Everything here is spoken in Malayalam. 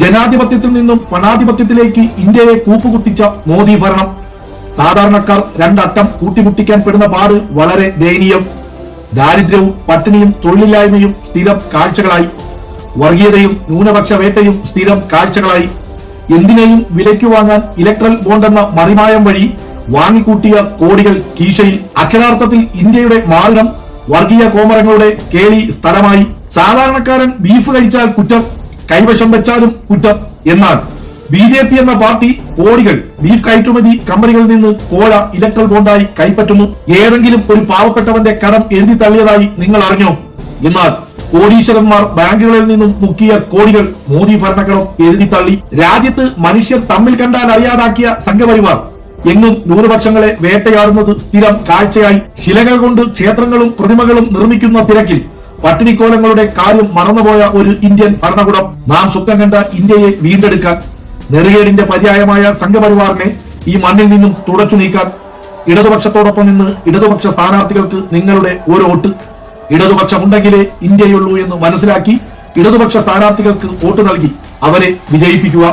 ജനാധിപത്യത്തിൽ നിന്നും പണാധിപത്യത്തിലേക്ക് ഇന്ത്യയെ കൂപ്പുകുത്തിച്ച മോദി ഭരണം. സാധാരണക്കാർ രണ്ടട്ടം കൂട്ടിമുട്ടിക്കാൻ പെടുന്ന പാട് വളരെ ദയനീയം. ദാരിദ്ര്യവും പട്ടിണിയും തൊഴിലില്ലായ്മയും സ്ഥിരം കാഴ്ചകളായി. വർഗീയതയും ന്യൂനപക്ഷ വേട്ടയും സ്ഥിരം കാഴ്ചകളായി. എന്തിനേയും വിലയ്ക്ക് വാങ്ങാൻ ഇലക്ട്രൽ ബോണ്ട് എന്ന മറിമായം വഴി വാങ്ങിക്കൂട്ടിയ കോടികൾ കീശയിൽ. അക്ഷരാർത്ഥത്തിൽ ഇന്ത്യയുടെ മാറിടം വർഗീയ കോമരങ്ങളുടെ കേളി സ്ഥലമായി. സാധാരണക്കാരൻ ബീഫ് കഴിച്ചാൽ കുറ്റം. കൈവശം വെച്ചാലും കുറ്റം എന്നാൽ ബി ജെ പി എന്ന പാർട്ടി കോടികൾ ബീഫ് കയറ്റുമതി കമ്പനികളിൽ നിന്ന് കോഴ ഇലക്ട്രൽ ബോണ്ടായി കൈപ്പറ്റുന്നു. ഏതെങ്കിലും ഒരു പാവപ്പെട്ടവന്റെ കടം എഴുതി തള്ളിയതായി നിങ്ങൾ അറിഞ്ഞോ? എന്നാൽ കോടീശ്വരന്മാർ ബാങ്കുകളിൽ നിന്നും മുക്കിയ കോടികൾ മോദി ഭരണകൂടം എഴുതി തള്ളി. രാജ്യത്ത് മനുഷ്യർ തമ്മിൽ കണ്ടാൽ അറിയാതാക്കിയ സംഘപരിവാർ. എങ്ങും ന്യൂനപക്ഷങ്ങളെ വേട്ടയാടുന്നത് സ്ഥിരം കാഴ്ചയായി. ശിലകൾ കൊണ്ട് ക്ഷേത്രങ്ങളും പ്രതിമകളും നിർമ്മിക്കുന്ന തിരക്കിൽ. പട്ടിണിക്കോലങ്ങളുടെ കാര്യം മറന്നുപോയ ഒരു ഇന്ത്യൻ ഭരണകൂടം നാം സ്വപ്നം കണ്ട ഇന്ത്യയെ വീണ്ടെടുക്കാൻ നെറുകേടിന്റെ പര്യായമായ സംഘപരിവാറിനെ ഈ മണ്ണിൽ നിന്നും തുടച്ചു നീക്കാൻ ഇടതുപക്ഷത്തോടൊപ്പം നിന്ന് ഇടതുപക്ഷ സ്ഥാനാർത്ഥികൾക്ക് നിങ്ങളുടെ ഒരു വോട്ട്. ഇടതുപക്ഷമുണ്ടെങ്കിലേ ഇന്ത്യയുള്ളൂ എന്ന് മനസ്സിലാക്കി ഇടതുപക്ഷ സ്ഥാനാർത്ഥികൾക്ക് വോട്ട് നൽകി അവരെ വിജയിപ്പിക്കുക.